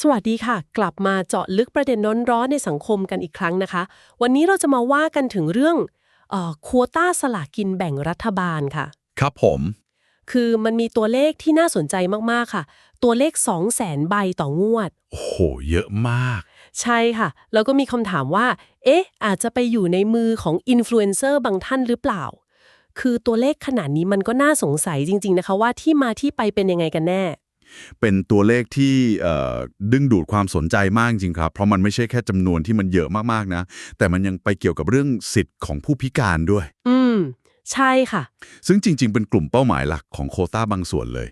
สวัสดีค่ะ กลับมาเจาะลึกประเด็นร้อนๆในสังคมกันอีกครั้งนะคะ วันนี้เราจะมาว่ากันถึงเรื่องเอ่อโควต้าสลากกินแบ่งรัฐบาลค่ะ ครับผม คือมันมีตัวเลขที่น่าสนใจมากๆค่ะ ตัวเลข 2 0 0แสนใบต่องวด โอ้โห เยอะมาก ใช่ค่ะ แล้วก็มีคำถามว่า เอ๊ะ อาจจะไปอยู่ในมือของอินฟลูเอนเซอร์บางท่านหรือเปล่า คือตัวเลขขนาดนี้มันก็น่าสงสัยจริง ๆนะคะ ว่าที่มาที่ไปเป็นยังไงกันแน่ เป็นตัวเลขที่เอ่อดึงดูดความสนใจมากจริงครับ เพราะมันไม่ใช่แค่จำนวนที่มันเยอะมากๆนะ แต่มันยังไปเกี่ยวกับเรื่องสิทธิ์ของผู้พิการด้วย อืม ใช่ค่ะ ซึ่งจริง ๆ เป็นกลุ่มเป้าหมายหลักของโควต้าบางส่วนเลย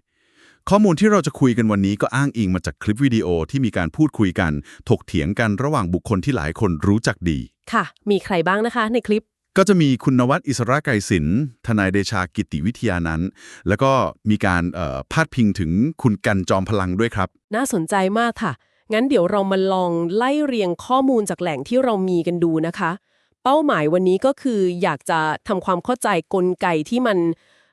ข้อมูลที่เราจะคุยกันวันนี้ก็อ้างอิงมาจากคลิปวิดีโอที่มีการพูดคุยกัน ถกเถียงกันระหว่างบุคคลที่หลายคนรู้จักดี ค่ะ มีใครบ้างนะคะในคลิป ก็จะมีคุณนวัดอิสระไกรศิลป์ทนายเดชากิติวิทยานั้น แล้วก็มีการเอ่อพาดพิงถึงคุณกันจอมพลังด้วยครับ น่าสนใจมากค่ะ งั้นเดี๋ยวเรามาลองไล่เรียงข้อมูลจากแหล่งที่เรามีกันดูนะคะ เป้าหมายวันนี้ก็คืออยากจะทำความเข้าใจกลไกที่มัน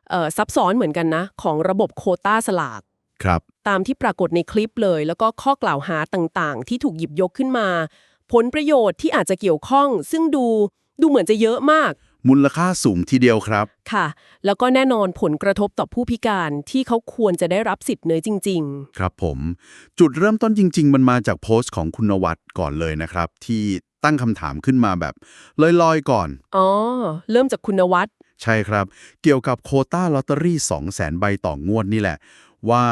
เอ่อซับซ้อนเหมือนกันนะ ของระบบโควต้าสลากครับ ตามที่ปรากฏในคลิปเลย แล้วก็ข้อกล่าวหาต่างๆ ที่ถูกหยิบยกขึ้นมา ผลประโยชน์ที่อาจจะเกี่ยวข้อง ซึ่งดู ดูเหมือนจะเยอะมาก มูลค่าสูงทีเดียวครับ ค่ะ แล้วก็แน่นอนผลกระทบต่อผู้พิการที่เขาควรจะได้รับสิทธิ์เนยจริงๆครับผม จุดเริ่มต้นจริง ๆ มันมาจากโพสต์ของคุณนวัดก่อนเลยนะครับ ที่ตั้งคำถามขึ้นมาแบบลอยๆก่อนอ๋อ เริ่มจากคุณวัฒน์ใช่ครับ เกี่ยวกับโควต้าลอตเตอรี่ 2 0 0แสนใบต่องวดนี่แหละ ว่า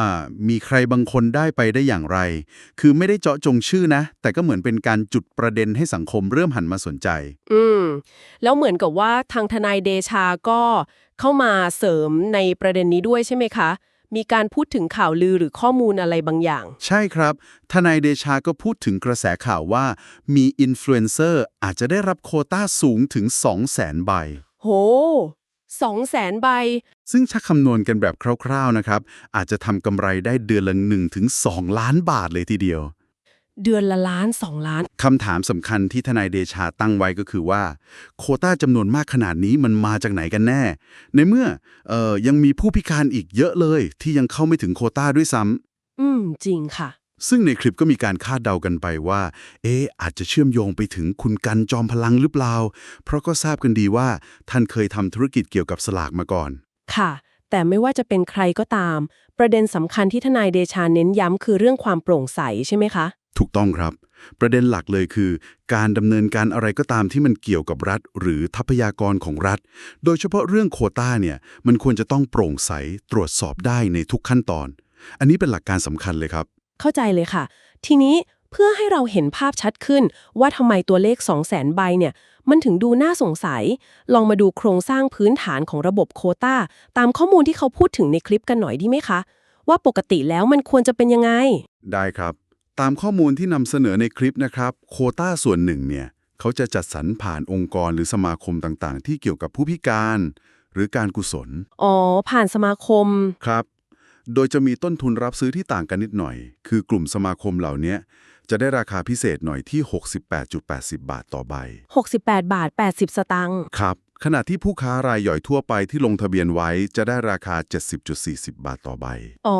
มีใครบางคนได้ไปได้อย่างไร คือไม่ได้เจาะจงชื่อนะ แต่ก็เหมือนเป็นการจุดประเด็นให้สังคมเริ่มหันมาสนใจ อืม แล้วเหมือนกับว่าทางทนายเดชาก็เข้ามาเสริมในประเด็นนี้ด้วยใช่ไหมคะ มีการพูดถึงข่าวลือหรือข้อมูลอะไรบางอย่าง ใช่ครับ ทนายเดชาก็พูดถึงกระแสข่าวว่า มีอินฟลูเอนเซอร์อาจจะได้รับโควต้าสูงถึง 2 0 0แสนใบ โห สองแสนใบ ซึ่งถ้าคำนวณกันแบบคร่าวๆนะครับ อาจจะทำกำไรได้เดือนละ1ถึง2ล้านบาทเลยทีเดียว เดือนละล้านสองล้าน คำถามสำคัญที่ทนายเดชาตั้งไว้ก็คือว่า โควต้าจำนวนมากขนาดนี้มันมาจากไหนกันแน่ ในเมื่อเอ่อยังมีผู้พิการอีกเยอะเลย ที่ยังเข้าไม่ถึงโควต้าด้วยซ้ำอืม จริงค่ะ ซึ่งในคลิปก็มีการคาดเดากันไปว่า เอ๊ะอาจจะเชื่อมโยงไปถึงคุณกันจอมพลังหรือเปล่า เพราะก็ทราบกันดีว่าท่านเคยทำธุรกิจเกี่ยวกับสลากมาก่อน ค่ะ แต่ไม่ว่าจะเป็นใครก็ตาม ประเด็นสำคัญที่ทนายเดชาเน้นย้ำคือเรื่องความโปร่งใสใช่ไหมคะ ถูกต้องครับ ประเด็นหลักเลยคือ การดำเนินการอะไรก็ตามที่มันเกี่ยวกับรัฐ หรือทรัพยากรของรัฐ โดยเฉพาะเรื่องโควต้าเนี่ยมันควรจะต้องโปร่งใสตรวจสอบได้ในทุกขั้นตอน อันนี้เป็นหลักการสำคัญเลยครับ เข้าใจเลยค่ะ ทีนี้เพื่อให้เราเห็นภาพชัดขึ้น ว่าทำไมตัวเลข 2 0 0แสนใบเนี่ย มันถึงดูน่าสงสัย ลองมาดูโครงสร้างพื้นฐานของระบบโควต้าตามข้อมูลที่เขาพูดถึงในคลิปกันหน่อยดีไหมคะ ว่าปกติแล้วมันควรจะเป็นยังไง ได้ครับ ตามข้อมูลที่นำเสนอในคลิปนะครับ โควต้าส่วนหนึ่งเนี่ย เขาจะจัดสรรผ่านองค์กรหรือสมาคมต่างๆ ที่เกี่ยวกับผู้พิการ หรือการกุศล อ๋อ ผ่านสมาคม ครับ โดยจะมีต้นทุนรับซื้อที่ต่างกันนิดหน่อย คือกลุ่มสมาคมเหล่านี้จะได้ราคาพิเศษหน่อยที่ 68.80 บาทต่อใบ 68 บาท 80 สตางค์ ครับ ขณะที่ผู้ค้ารายย่อยทั่วไปที่ลงทะเบียนไว้จะได้ราคา 70.40 บาทต่อใบ อ๋อ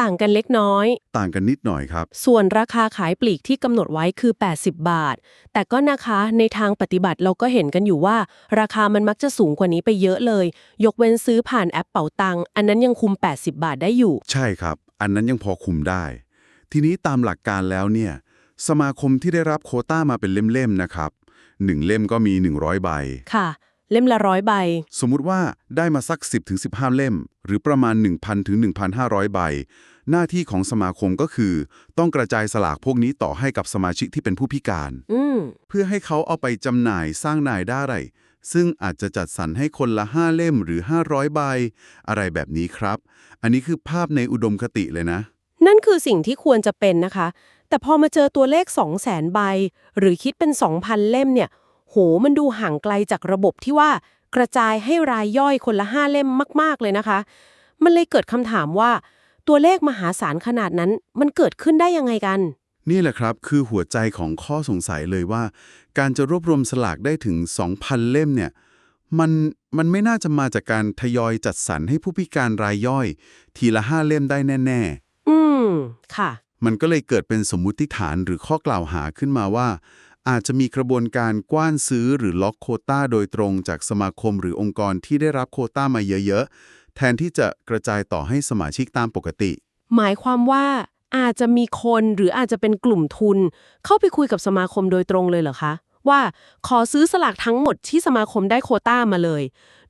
ต่างกันเล็กน้อย ต่างกันนิดหน่อยครับ ส่วนราคาขายปลีกที่กำหนดไว้คือ 80 บาท แต่ก็นะคะในทางปฏิบัติเราก็เห็นกันอยู่ว่า ราคามันมักจะสูงกว่านี้ไปเยอะเลย ยกเว้นซื้อผ่านแอปเป๋าตังค์อันนั้นยังคุม 80 บาทได้อยู่ ใช่ครับ อันนั้นยังพอคุมได้ ทีนี้ตามหลักการแล้วเนี่ย สมาคมที่ได้รับโควต้ามาเป็นเล่มๆนะครับหนึ่งเล่มก็มี 100 ใบค่ะ เล่มละร้อยใบ สมมุติว่าได้มาสัก 10-15เล่ม หรือประมาณ 1,000ถึง1,500 ใบ หน้าที่ของสมาคมก็คือ ต้องกระจายสลากพวกนี้ต่อให้กับสมาชิกที่เป็นผู้พิการอืมเพื่อให้เขาเอาไปจำหน่ายสร้างนายได้ ซึ่งอาจจะจัดสรรให้คนละ 5 เล่มหรือ 500 ใบ อะไรแบบนี้ครับ อันนี้คือภาพในอุดมคติเลยนะ นั่นคือสิ่งที่ควรจะเป็นนะคะ แต่พอมาเจอตัวเลข 2 0 0แสนใบ หรือคิดเป็น 2,000 เล่มเนี่ย โหมันดูห่างไกลจากระบบที่ว่ากระจายให้รายย่อยคนละ5เล่มมาก ๆ เลยนะคะ มันเลยเกิดคำถามว่า ตัวเลขมหาศาลขนาดนั้น มันเกิดขึ้นได้ยังไงกัน นี่แหละครับ คือหัวใจของข้อสงสัยเลยว่า การจะรวบรวมสลากได้ถึง 2,000 เล่มเนี่ยมันมันไม่น่าจะมาจากการทยอยจัดสรรให้ผู้พิการรายย่อย ทีละ5เล่มได้แน่อืม ค่ะๆมันก็เลยเกิดเป็นสมมุติฐานหรือข้อกล่าวหาขึ้นมาว่า อาจจะมีกระบวนการกว้านซื้อหรือล็อกโควต้าโดยตรงจากสมาคมหรือองค์กรที่ได้รับโควต้ามาเยอะๆ แทนที่จะกระจายต่อให้สมาชิกตามปกติ หมายความว่าอาจจะมีคนหรืออาจจะเป็นกลุ่มทุน เข้าไปคุยกับสมาคมโดยตรงเลยเหรอคะ ว่าขอซื้อสลากทั้งหมดที่สมาคมได้โควต้ามาเลย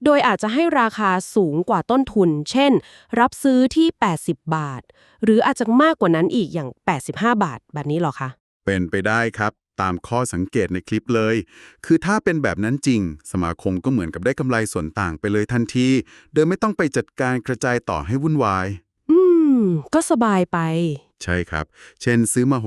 โดยอาจจะให้ราคาสูงกว่าต้นทุน เช่น รับซื้อที่ 80 บาท หรืออาจจะมากกว่านั้นอีกอย่าง 85 บาท แบบนี้เหรอคะ เป็นไปได้ครับ ตามข้อสังเกตในคลิปเลย คือถ้าเป็นแบบนั้นจริง สมาคมก็เหมือนกับได้กำไรส่วนต่างไปเลยทันที โดยไม่ต้องไปจัดการกระจายต่อให้วุ่นวาย อืม ก็สบายไป ใช่ครับ เช่นซื้อมา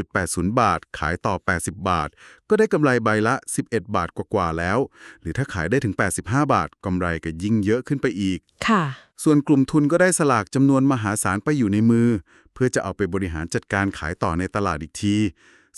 68.80 บาท ขายต่อ 80 บาท ก็ได้กำไรใบละ 11 บาทกว่าๆแล้ว หรือถ้าขายได้ถึง 85 บาทกำไรก็ยิ่งเยอะขึ้นไปอีก ค่ะ ส่วนกลุ่มทุนก็ได้สลากจำนวนมหาศาลไปอยู่ในมือ เพื่อจะเอาไปบริหารจัดการขายต่อในตลาดอีกที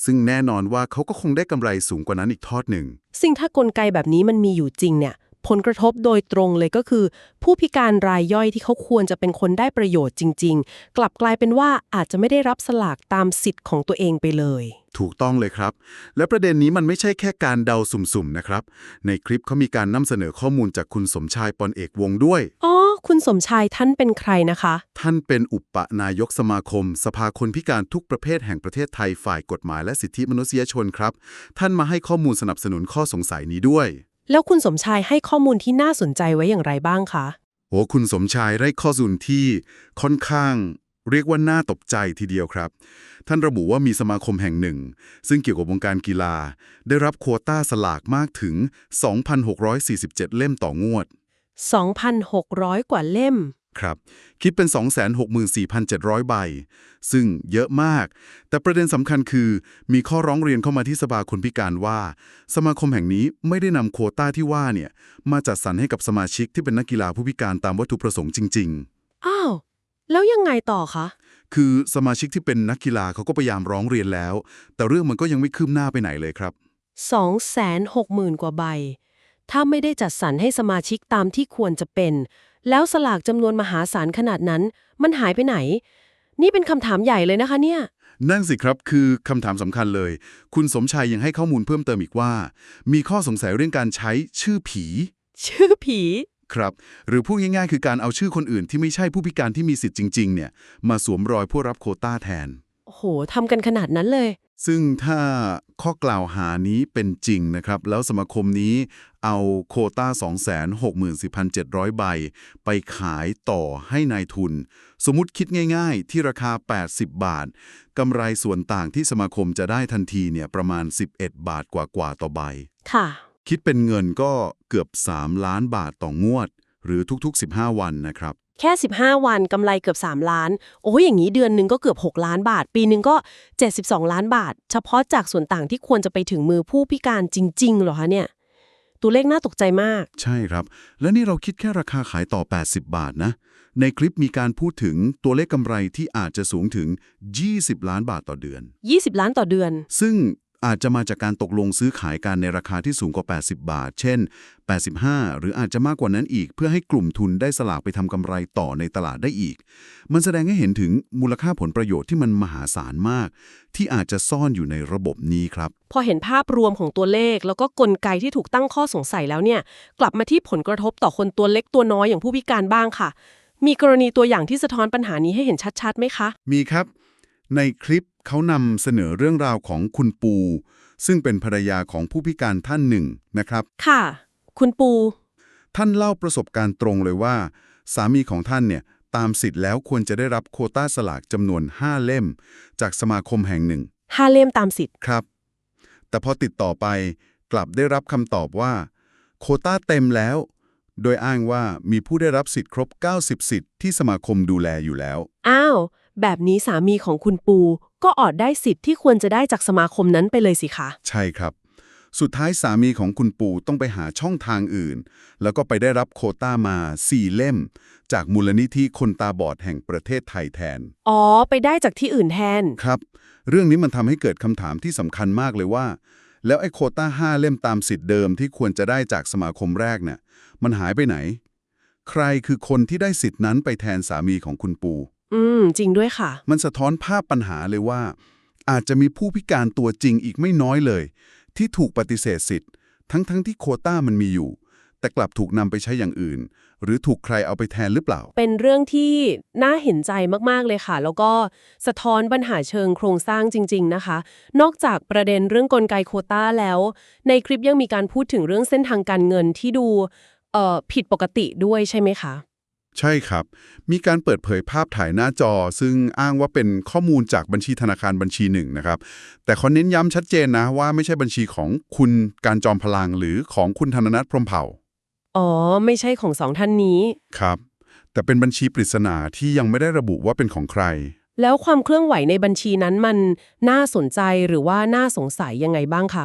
ซึ่งแน่นอนว่าเขาก็คงได้กำไรสูงกว่านั้นอีกทอดหนึ่งสิ่งถ้ากลไกแบบนี้มันมีอยู่จริงเนี่ย ผลกระทบโดยตรงเลยก็คือ ผู้พิการรายย่อยที่เขาควรจะเป็นคนได้ประโยชน์จริง ๆ กลับกลายเป็นว่าอาจจะไม่ได้รับสลากตามสิทธิ์ของตัวเองไปเลย ถูกต้องเลยครับ และประเด็นนี้มันไม่ใช่แค่การเดาสุ่มๆนะครับ ในคลิปเขามีการนำเสนอข้อมูลจากคุณสมชายปอนเอกวงศ์ด้วยอ๋อคุณสมชายท่านเป็นใครนะคะ ท่านเป็นอุปนายกสมาคม สภาคนพิการทุกประเภทแห่งประเทศไทยฝ่ายกฎหมายและสิทธิมนุษยชนครับ ท่านมาให้ข้อมูลสนับสนุนข้อสงสัยนี้ด้วย แล้วคุณสมชายให้ข้อมูลที่น่าสนใจไว้อย่างไรบ้างคะโอ้คุณสมชายได้ข้อมูลที่ค่อนข้าง เรียกว่าน่าตกใจทีเดียวครับ ท่านระบุว่ามีสมาคมแห่งหนึ่ง ซึ่งเกี่ยวกับวงการกีฬา ได้รับโควต้าสลากมากถึง 2,647 เล่มต่องวด 2,600 กว่าเล่ม ครับ คิดเป็น 264,700 ใบ ซึ่งเยอะมาก แต่ประเด็นสำคัญคือ มีข้อร้องเรียนเข้ามาที่สภาคนพิการว่า สมาคมแห่งนี้ไม่ได้นำโควต้าที่ว่าเนี่ย มาจัดสรรให้กับสมาชิกที่เป็นนักกีฬาผู้พิการตามวัตถุประสงค์จริง ๆ อ้าว แล้วยังไงต่อคะ คือสมาชิกที่เป็นนักกีฬาเขาก็พยายามร้องเรียนแล้ว แต่เรื่องมันก็ยังไม่คืบหน้าไปไหนเลยครับ 260,000 กว่าใบ ถ้าไม่ได้จัดสรรให้สมาชิกตามที่ควรจะเป็น แล้วสลากจำนวนมหาศาลขนาดนั้น มันหายไปไหน นี่เป็นคำถามใหญ่เลยนะคะเนี่ย นั่นสิครับคือคำถามสำคัญเลย คุณสมชายยังให้ข้อมูลเพิ่มเติมอีกว่า มีข้อสงสัยเรื่องการใช้ชื่อผี ชื่อผี ครับ หรือพูดง่ายๆ คือการเอาชื่อคนอื่นที่ไม่ใช่ผู้พิการที่มีสิทธิ์จริงๆเนี่ยมาสวมรอยผู้รับโควต้าแทน โอ้โหทำกันขนาดนั้นเลย ซึ่งถ้าข้อกล่าวหานี้เป็นจริงนะครับ แล้วสมาคมนี้เอาโควต้า 264,700 ใบ ไปขายต่อให้นายทุน สมมุติคิดง่ายๆ ที่ราคา 80 บาทกำไรส่วนต่างที่สมาคมจะได้ทันทีเนี่ยประมาณ 11 บาทกว่าๆต่อใบ ค่ะ คิดเป็นเงินก็เกือบ 3 ล้านบาทต่องวด หรือทุกๆ 15 วันนะครับ แค่ 15 วันกำไรเกือบ 3 ล้าน โอ้ยอย่างนี้เดือนหนึงก็เกือบ 6 ล้านบาท ปีหนึงก็ 72 ล้านบาท เฉพาะจากส่วนต่างที่ควรจะไปถึงมือผู้พิการจริง ๆ เหรอคะเนี่ย ตัวเลขน่าตกใจมาก ใช่ครับ และนี่เราคิดแค่ราคาขายต่อ 80 บาทนะ ในคลิปมีการพูดถึงตัวเลขกำไรที่อาจจะสูงถึง 20 ล้านบาทต่อเดือน 20 ล้านต่อเดือน ซึ่ง อาจจะมาจากการตกลงซื้อขายกันในราคาที่สูงกว่า 80 บาท เช่น 85 หรืออาจจะมากกว่านั้นอีก เพื่อให้กลุ่มทุนได้สลากไปทำกำไรต่อในตลาดได้อีก มันแสดงให้เห็นถึงมูลค่าผลประโยชน์ที่มันมหาศาลมาก ที่อาจจะซ่อนอยู่ในระบบนี้ครับ พอเห็นภาพรวมของตัวเลข แล้วก็กลไกที่ถูกตั้งข้อสงสัยแล้วเนี่ย กลับมาที่ผลกระทบต่อคนตัวเล็กตัวน้อยอย่างผู้พิการบ้างค่ะ มีกรณีตัวอย่างที่สะท้อนปัญหานี้ให้เห็นชัดๆไหมคะ มีครับ ในคลิปเขานำเสนอเรื่องราวของคุณปู ซึ่งเป็นภรรยาของผู้พิการท่านหนึ่งนะครับ ค่ะ คุณปู ท่านเล่าประสบการณ์ตรงเลยว่า สามีของท่านเนี่ยตามสิทธิ์แล้วควรจะได้รับโควต้าสลากจำนวน 5 เล่ม จากสมาคมแห่งหนึ่งฮาเลมตามสิทธิ์ ครับ แต่พอติดต่อไปกลับได้รับคำตอบว่า โควต้าเต็มแล้ว โดยอ้างว่ามีผู้ได้รับสิทธิ์ครบ 90 สิทธิ์ที่สมาคมดูแลอยู่แล้ว อ้าว แบบนี้สามีของคุณปู ก็อดได้สิทธิ์ที่ควรจะได้จากสมาคมนั้นไปเลยสิคะ ใช่ครับ สุดท้ายสามีของคุณปู่ต้องไปหาช่องทางอื่น แล้วก็ไปได้รับโควต้ามา4เล่ม จากมูลนิธิคนตาบอดแห่งประเทศไทยแทน อ๋อ ไปได้จากที่อื่นแทน ครับ เรื่องนี้มันทำให้เกิดคำถามที่สำคัญมากเลยว่า แล้วไอ้โควต้า5เล่มตามสิทธิ์เดิมที่ควรจะได้จากสมาคมแรกเนี่ยมันหายไปไหน ใครคือคนที่ได้สิทธิ์นั้นไปแทนสามีของคุณปู่ อืม จริงด้วยค่ะ มันสะท้อนภาพปัญหาเลยว่า อาจจะมีผู้พิการตัวจริงอีกไม่น้อยเลย ที่ถูกปฏิเสธสิทธิ์ ทั้งๆทที่โควต้ามันมีอยู่ แต่กลับถูกนำไปใช้อย่างอื่น หรือถูกใครเอาไปแทนหรือเปล่า เป็นเรื่องที่น่าเห็นใจมากๆเลยค่ะ แล้วก็สะท้อนปัญหาเชิงโครงสร้างจริง ๆนะคะ นอกจากประเด็นเรื่องกลไกโควต้าแล้ว ในคลิปยังมีการพูดถึงเรื่องเส้นทางการเงินที่ดูเอ่อผิดปกติด้วยใช่ไหมคะ ใช่ครับ มีการเปิดเผยภาพถ่ายหน้าจอ ซึ่งอ้างว่าเป็นข้อมูลจากบัญชีธนาคารบัญชีหนึ่งนะครับ แต่เขาเน้นย้ำชัดเจนนะว่าไม่ใช่บัญชีของคุณการจอมพลังหรือของคุณธนนัทพรหมเผ่า อ๋อ ไม่ใช่ของสองท่านนี้ ครับ แต่เป็นบัญชีปริศนาที่ยังไม่ได้ระบุว่าเป็นของใคร แล้วความเคลื่อนไหวในบัญชีนั้นมันน่าสนใจหรือว่าน่าสงสัยยังไงบ้างคะ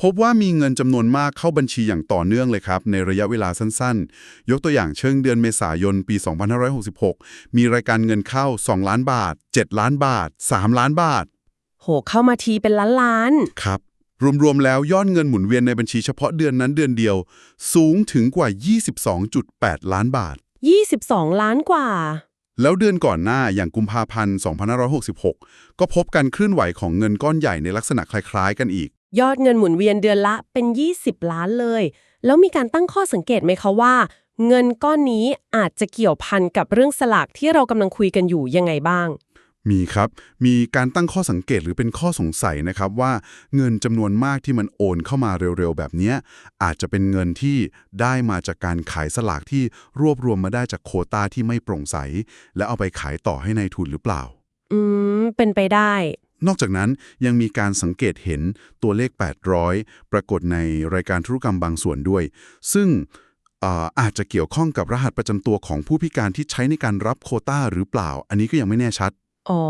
พบว่ามีเงินจำนวนมากเข้าบัญชีอย่างต่อเนื่องเลยครับ ในระยะเวลาสั้นๆ ยกตัวอย่างเชิงเดือนเมษายนปี 2566 มีรายการเงินเข้า 2 ล้านบาท 7 ล้านบาท 3 ล้านบาท โห เข้ามาทีเป็นล้านล้าน ครับ รวมๆแล้วยอดเงินหมุนเวียนในบัญชีเฉพาะเดือนนั้นเดือนเดียว สูงถึงกว่า 22.8 ล้านบาท 22 ล้านกว่า แล้วเดือนก่อนหน้าอย่างกุมภาพันธ์ 2566 ก็พบการเคลื่อนไหวของเงินก้อนใหญ่ในลักษณะคล้าย ๆ กันอีก ยอดเงินหมุนเวียนเดือนละเป็น 20 ล้านเลย แล้วมีการตั้งข้อสังเกตไหมคะว่า เงินก้อนนี้อาจจะเกี่ยวพันกับเรื่องสลากที่เรากำลังคุยกันอยู่ยังไงบ้าง มีครับ มีการตั้งข้อสังเกตหรือเป็นข้อสงสัยนะครับว่าเงินจำนวนมากที่มันโอนเข้ามาเร็วๆ แบบเนี้ยอาจจะเป็นเงินที่ได้มาจากการขายสลากที่รวบรวมมาได้จากโควต้าที่ไม่โปร่งใส แล้วเอาไปขายต่อให้ในายทุนหรือเปล่า อืม เป็นไปได้ นอกจากนั้นยังมีการสังเกตเห็นตัวเลข 800 ปรากฏในรายการธุรกรรมบางส่วนด้วย ซึ่งเอ่ออาจจะเกี่ยวข้องกับรหัสประจำตัวของผู้พิการที่ใช้ในการรับโควต้าหรือเปล่า อันนี้ก็ยังไม่แน่ชัด อ๋อ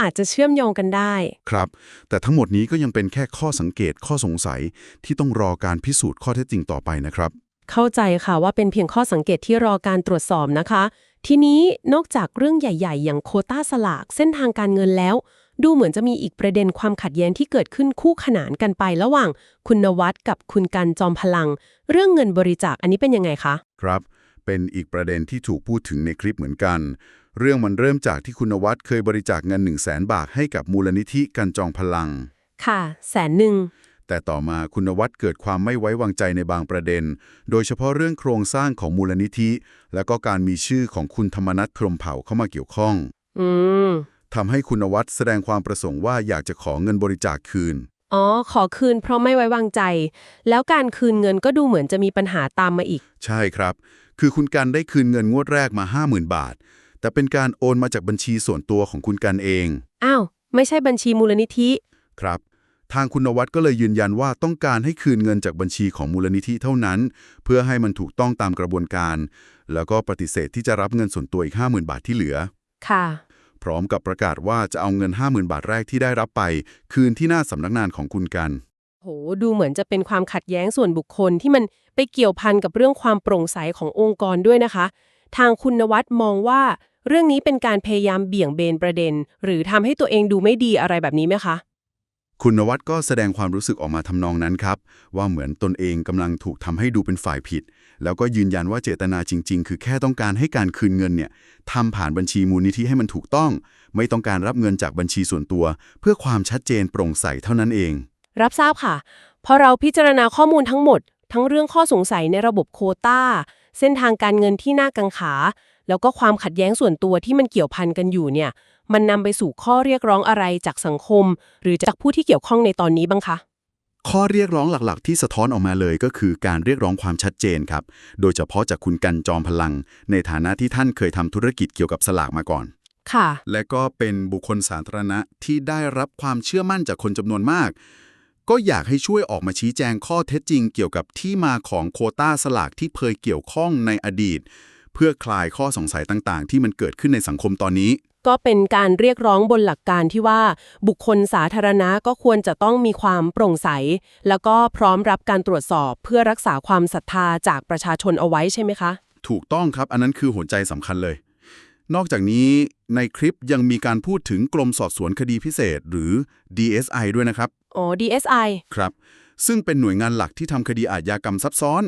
อาจจะเชื่อมโยงกันได้ ครับ แต่ทั้งหมดนี้ก็ยังเป็นแค่ข้อสังเกตข้อสงสัยที่ต้องรอการพิสูจน์ข้อเท็จจริงต่อไปนะครับ เข้าใจค่ะว่าเป็นเพียงข้อสังเกตที่รอการตรวจสอบนะคะ ทีนี้นอกจากเรื่องใหญ่ ๆ อย่างโควต้าสลากเส้นทางการเงินแล้ว ดูเหมือนจะมีอีกประเด็นความขัดแย้งที่เกิดขึ้นคู่ขนานกันไประหว่าง คุณนวัดกับคุณกันจอมพลัง เรื่องเงินบริจาคอันนี้เป็นยังไงคะ ครับ เป็นอีกประเด็นที่ถูกพูดถึงในคลิปเหมือนกัน เรื่องมันเริ่มจากที่คุณนวัดเคยบริจาคเงิน 1 0 0 0 0แสนบาทให้กับมูลนิธิกันจองพลัง ค่ะแสนหนึ่งแต่ต่อมาคุณนวัดเกิดความไม่ไว้วางใจในบางประเด็น โดยเฉพาะเรื่องโครงสร้างของมูลนิธิ และก็การมีชื่อของคุณธรรมนัทพรหมเผ่าเข้ามาเกี่ยวข้อง อืม ทำให้คุณนวัดแสดงความประสงค์ว่าอยากจะขอเงินบริจาคคืน อ๋อ ขอคืนเพราะไม่ไว้วางใจ แล้วการคืนเงินก็ดูเหมือนจะมีปัญหาตามมาอีก ใช่ครับ คือคุณกันได้คืนเงินงวดแรกมา 50,000 บาท แต่เป็นการโอนมาจากบัญชีส่วนตัวของคุณกันเอง อ้าว ไม่ใช่บัญชีมูลนิธิ ครับ ทางคุณนวัดก็เลยยืนยันว่าต้องการให้คืนเงินจากบัญชีของมูลนิธิเท่านั้น เพื่อให้มันถูกต้องตามกระบวนการ แล้วก็ปฏิเสธที่จะรับเงินส่วนตัวอีก 50,000 บาทที่เหลือ ค่ะ พร้อมกับประกาศว่าจะเอาเงิน 50,000 บาทแรกที่ได้รับไป คืนที่หน้าสำนักงานของคุณกัน โห ดูเหมือนจะเป็นความขัดแย้งส่วนบุคคลที่มันไปเกี่ยวพันกับเรื่องความโปร่งใสขององค์กรด้วยนะคะ ทางคุณนวัดมองว่า เรื่องนี้เป็นการพยายามเบี่ยงเบนประเด็น หรือทำให้ตัวเองดูไม่ดีอะไรแบบนี้ไหมคะ คุณนวัดก็แสดงความรู้สึกออกมาทำนองนั้นครับ ว่าเหมือนตนเองกำลังถูกทำให้ดูเป็นฝ่ายผิด แล้วก็ยืนยันว่าเจตนาจริง ๆ คือแค่ต้องการให้การคืนเงินเนี่ยทำผ่านบัญชีมูลนิธิให้มันถูกต้อง ไม่ต้องการรับเงินจากบัญชีส่วนตัว เพื่อความชัดเจนโปร่งใสเท่านั้นเอง รับทราบค่ะพอเราพิจารณาข้อมูลทั้งหมด ทั้งเรื่องข้อสงสัยในระบบโควต้า เส้นทางการเงินที่น่ากังขา แล้วก็ความขัดแย้งส่วนตัวที่มันเกี่ยวพันกันอยู่เนี่ย มันนำไปสู่ข้อเรียกร้องอะไรจากสังคม หรือจากผู้ที่เกี่ยวข้องในตอนนี้บ้างคะ ข้อเรียกร้องหลักๆ ที่สะท้อนออกมาเลยก็คือการเรียกร้องความชัดเจนครับ โดยเฉพาะจากคุณกันจอมพลัง ในฐานะที่ท่านเคยทำธุรกิจเกี่ยวกับสลากมาก่อน ค่ะ และก็เป็นบุคคลสาธารณะที่ได้รับความเชื่อมั่นจากคนจำนวนมาก ก็อยากให้ช่วยออกมาชี้แจงข้อเท็จจริง เกี่ยวกับที่มาของโควต้าสลากที่เคยเกี่ยวข้องในอดีต เพื่อคลายข้อสงสัยต่างๆ ที่มันเกิดขึ้นในสังคมตอนนี้ ก็เป็นการเรียกร้องบนหลักการที่ว่า บุคคลสาธารณะก็ควรจะต้องมีความโปร่งใส แล้วก็พร้อมรับการตรวจสอบเพื่อรักษาความศรัทธาจากประชาชนเอาไว้ใช่ไหมคะ ถูกต้องครับอันนั้นคือหัวใจสำคัญเลย นอกจากนี้ในคลิปยังมีการพูดถึงกรมสอบสวนคดีพิเศษ หรือ DSI ด้วยนะครับอ๋อ DSI ครับ ซึ่งเป็นหน่วยงานหลักที่ทำคดีอาชญากรรมซับซ้อน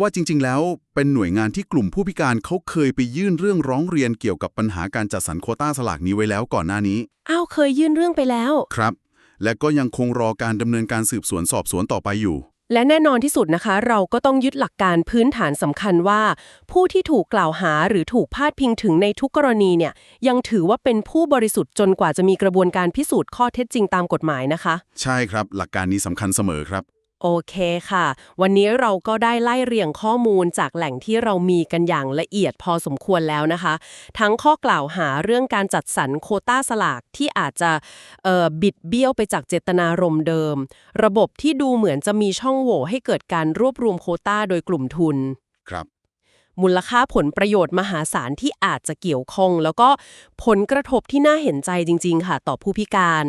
ว่าจริง ๆ แล้วเป็นหน่วยงานที่กลุ่มผู้พิการเขาเคยไปยื่นเรื่องร้องเรียนเกี่ยวกับปัญหาการจัดสรรโควต้าสลากนี้ไว้แล้วก่อนหน้านี้ อ้าวเคยยื่นเรื่องไปแล้ว ครับ และก็ยังคงรอการดำเนินการสืบสวนสอบสวนต่อไปอยู่ และแน่นอนที่สุดนะคะ เราก็ต้องยึดหลักการพื้นฐานสำคัญว่า ผู้ที่ถูกกล่าวหาหรือถูกพาดพิงถึงในทุกกรณีเนี่ยยังถือว่าเป็นผู้บริสุทธิ์จนกว่าจะมีกระบวนการพิสูจน์ข้อเท็จจริงตามกฎหมายนะคะ ใช่ครับ หลักการนี้สำคัญเสมอครับ โอเคค่ะ วันนี้เราก็ได้ไล่เรียงข้อมูลจากแหล่งที่เรามีกันอย่างละเอียดพอสมควรแล้วนะคะ ทั้งข้อกล่าวหาเรื่องการจัดสรรโควต้าสลากที่อาจจะเอ่อบิดเบี้ยวไปจากเจตนารมณ์เดิม ระบบที่ดูเหมือนจะมีช่องโหว่ให้เกิดการรวบรวมโควต้าโดยกลุ่มทุน ครับ มูลค่าผลประโยชน์มหาศาลที่อาจจะเกี่ยวข้อง แล้วก็ผลกระทบที่น่าเห็นใจจริง ๆ ค่ะ ต่อผู้พิการ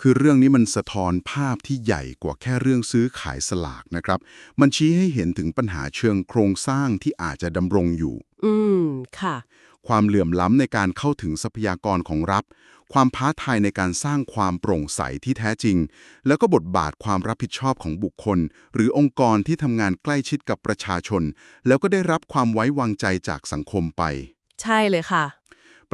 คือเรื่องนี้มันสะท้อนภาพที่ใหญ่กว่าแค่เรื่องซื้อขายสลากนะครับ มันชี้ให้เห็นถึงปัญหาเชิงโครงสร้างที่อาจจะดำรงอยู่ อืม ค่ะ ความเหลื่อมล้ำในการเข้าถึงทรัพยากรของรัฐ ความท้าทายในการสร้างความโปร่งใสที่แท้จริง แล้วก็บทบาทความรับผิดชอบของบุคคล หรือองค์กรที่ทำงานใกล้ชิดกับประชาชน แล้วก็ได้รับความไว้วางใจจากสังคมไป ใช่เลยค่ะ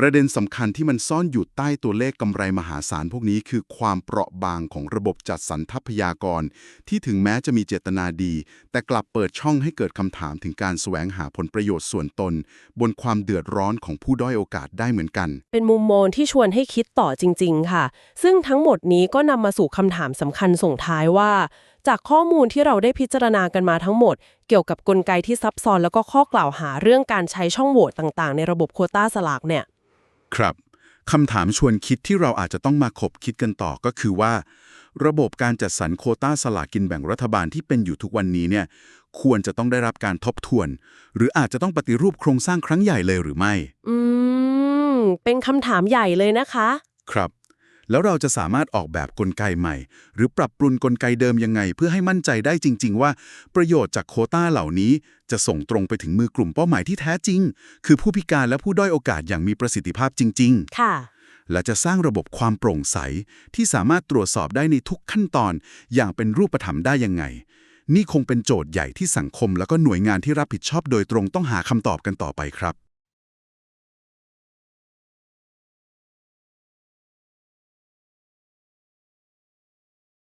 ประเด็นสำคัญที่มันซ่อนอยู่ใต้ตัวเลขกำไรมหาศาลพวกนี้คือความเปราะบางของระบบจัดสรรทรัพยากร ที่ถึงแม้จะมีเจตนาดี แต่กลับเปิดช่องให้เกิดคำถามถึงการแสวงหาผลประโยชน์ส่วนตน บนความเดือดร้อนของผู้ด้อยโอกาสได้เหมือนกัน เป็นมุมมองที่ชวนให้คิดต่อจริง ๆ ค่ะ ซึ่งทั้งหมดนี้ก็นำมาสู่คำถามสำคัญส่งท้ายว่า จากข้อมูลที่เราได้พิจารณากันมาทั้งหมด เกี่ยวกับกลไกที่ซับซ้อนแล้วก็ข้อกล่าวหาเรื่องการใช้ช่องโหว่ต่าง ๆ ในระบบโควต้าสลากเนี่ย ครับคำถามชวนคิดที่เราอาจจะต้องมาคบคิดกันต่อก็คือว่า ระบบการจัดสรรโควต้าสลากกินแบ่งรัฐบาลที่เป็นอยู่ทุกวันนี้เนี่ยควรจะต้องได้รับการทบทวน หรืออาจจะต้องปฏิรูปโครงสร้างครั้งใหญ่เลยหรือไม่ อืม เป็นคำถามใหญ่เลยนะคะ ครับ แล้วเราจะสามารถออกแบบกลไกใหม่ หรือปรับปรุงกลไกเดิมยังไง เพื่อให้มั่นใจได้จริง ๆ ว่า ประโยชน์จากโควต้าเหล่านี้จะส่งตรงไปถึงมือกลุ่มเป้าหมายที่แท้จริง คือผู้พิการและผู้ด้อยโอกาสอย่างมีประสิทธิภาพจริง ๆ ค่ะ และจะสร้างระบบความโปร่งใส ที่สามารถตรวจสอบได้ในทุกขั้นตอน อย่างเป็นรูปธรรมได้ยังไง นี่คงเป็นโจทย์ใหญ่ที่สังคม แล้วก็หน่วยงานที่รับผิดชอบโดยตรงต้องหาคำตอบกันต่อไปครับ